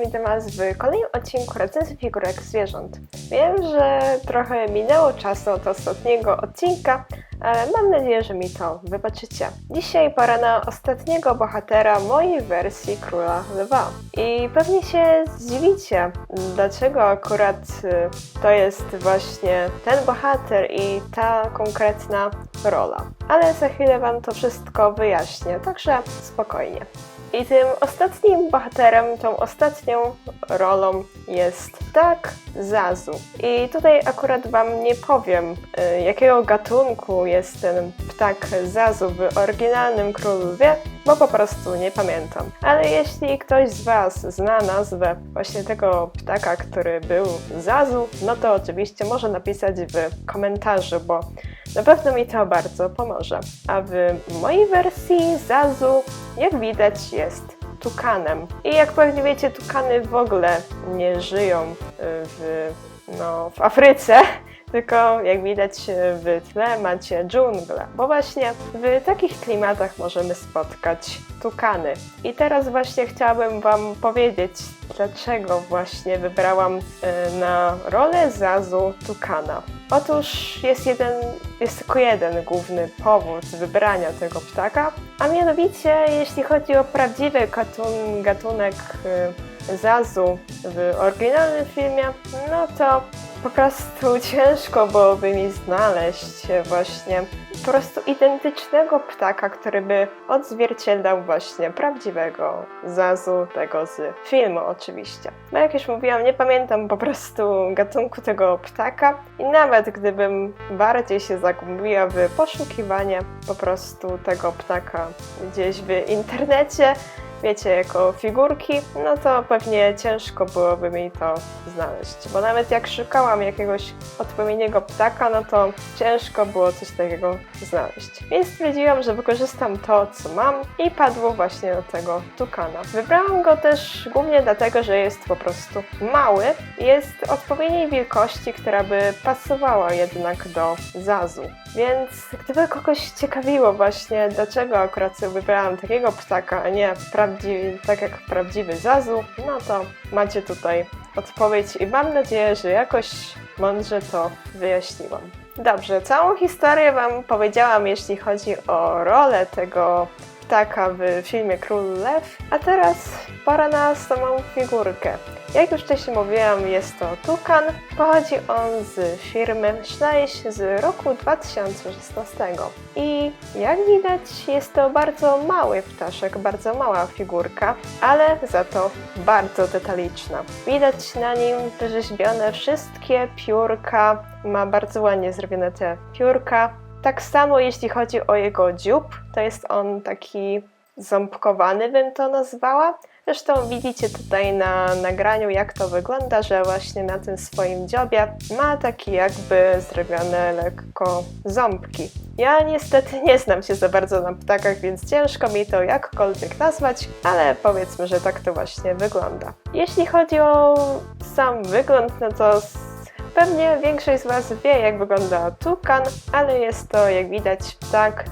witam Was w kolejnym odcinku recenzji figurek zwierząt. Wiem, że trochę minęło czasu od ostatniego odcinka, ale mam nadzieję, że mi to wybaczycie. Dzisiaj pora na ostatniego bohatera mojej wersji Króla Lwa. I pewnie się zdziwicie, dlaczego akurat y, to jest właśnie ten bohater i ta konkretna rola. Ale za chwilę Wam to wszystko wyjaśnię, także spokojnie. I tym ostatnim bohaterem, tą ostatnią rolą jest ptak Zazu. I tutaj akurat Wam nie powiem, y, jakiego gatunku jest ten ptak Zazu w oryginalnym Królowie, bo po prostu nie pamiętam. Ale jeśli ktoś z Was zna nazwę właśnie tego ptaka, który był Zazu, no to oczywiście może napisać w komentarzu, bo na pewno mi to bardzo pomoże. A w mojej wersji Zazu, jak widać, jest tukanem. I jak pewnie wiecie, tukany w ogóle nie żyją y, w, no, w Afryce. Tylko jak widać w tle macie dżunglę, bo właśnie w takich klimatach możemy spotkać tukany. I teraz właśnie chciałabym Wam powiedzieć, dlaczego właśnie wybrałam y, na rolę Zazu tukana. Otóż jest jeden, jest tylko jeden główny powód wybrania tego ptaka, a mianowicie jeśli chodzi o prawdziwy gatun, gatunek y, Zazu w oryginalnym filmie, no to po prostu ciężko byłoby mi znaleźć właśnie po prostu identycznego ptaka, który by odzwierciedlał właśnie prawdziwego Zazu, tego z filmu oczywiście. No jak już mówiłam, nie pamiętam po prostu gatunku tego ptaka i nawet gdybym bardziej się zagubiła w poszukiwanie po prostu tego ptaka gdzieś w internecie, wiecie, jako figurki, no to pewnie ciężko byłoby mi to znaleźć. Bo nawet jak szukałam jakiegoś odpowiedniego ptaka, no to ciężko było coś takiego znaleźć. Więc stwierdziłam, że wykorzystam to, co mam i padło właśnie do tego tukana. Wybrałam go też głównie dlatego, że jest po prostu mały jest odpowiedniej wielkości, która by pasowała jednak do Zazu. Więc gdyby kogoś ciekawiło właśnie, dlaczego akurat wybrałam takiego ptaka, a nie tak jak prawdziwy Zazu, no to macie tutaj odpowiedź i mam nadzieję, że jakoś mądrze to wyjaśniłam. Dobrze, całą historię Wam powiedziałam, jeśli chodzi o rolę tego ptaka w filmie Król Lew, a teraz pora na samą figurkę. Jak już wcześniej mówiłam, jest to tukan. Pochodzi on z firmy Schneisch z roku 2016. I jak widać, jest to bardzo mały ptaszek, bardzo mała figurka, ale za to bardzo detaliczna. Widać na nim wyrzeźbione wszystkie piórka, ma bardzo ładnie zrobione te piórka. Tak samo jeśli chodzi o jego dziób, to jest on taki ząbkowany, bym to nazwała. Zresztą widzicie tutaj na nagraniu, jak to wygląda, że właśnie na tym swoim dziobie ma takie jakby zrobione lekko ząbki. Ja niestety nie znam się za bardzo na ptakach, więc ciężko mi to jakkolwiek nazwać, ale powiedzmy, że tak to właśnie wygląda. Jeśli chodzi o sam wygląd, no to Pewnie większość z Was wie, jak wygląda tukan, ale jest to, jak widać, ptak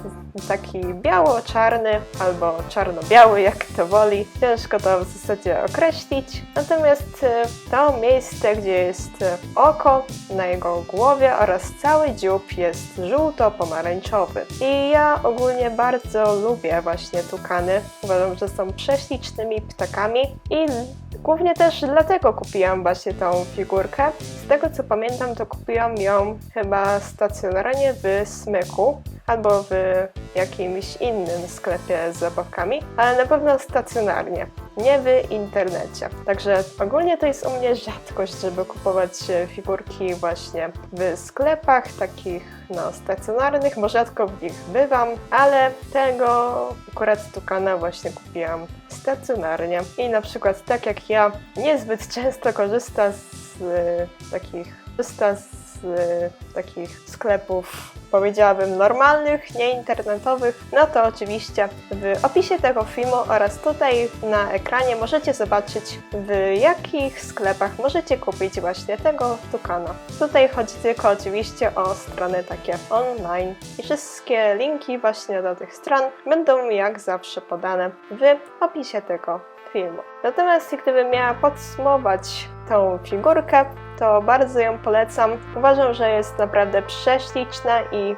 taki biało-czarny albo czarno-biały, jak to woli. Ciężko to w zasadzie określić. Natomiast e, to miejsce, gdzie jest e, oko na jego głowie oraz cały dziób jest żółto-pomarańczowy. I ja ogólnie bardzo lubię właśnie tukany. Uważam, że są prześlicznymi ptakami i Głównie też dlatego kupiłam właśnie tą figurkę. Z tego co pamiętam, to kupiłam ją chyba stacjonarnie w Smyku albo w jakimś innym sklepie z zabawkami, ale na pewno stacjonarnie, nie w internecie. Także ogólnie to jest u mnie rzadkość, żeby kupować figurki właśnie w sklepach takich no, stacjonarnych, bo rzadko w nich bywam, ale tego akurat tukana właśnie kupiłam stacjonarnie. I na przykład tak jak ja niezbyt często korzystam z y, takich, korzysta z y, takich sklepów powiedziałabym normalnych, nieinternetowych, no to oczywiście w opisie tego filmu oraz tutaj na ekranie możecie zobaczyć w jakich sklepach możecie kupić właśnie tego tukana. Tutaj chodzi tylko oczywiście o strony takie online i wszystkie linki właśnie do tych stron będą jak zawsze podane w opisie tego filmu. Natomiast gdybym miała podsumować tą figurkę, to bardzo ją polecam. Uważam, że jest naprawdę prześliczna i mm,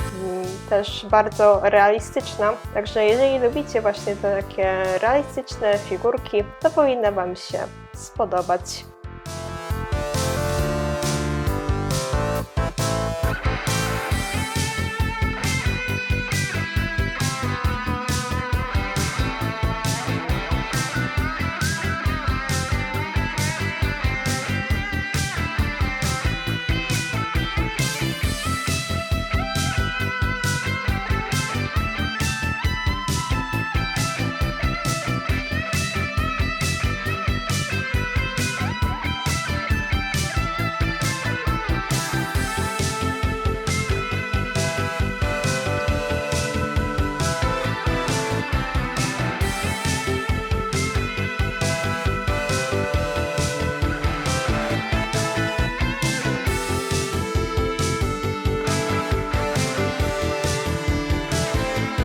też bardzo realistyczna. Także jeżeli lubicie właśnie takie realistyczne figurki, to powinna Wam się spodobać.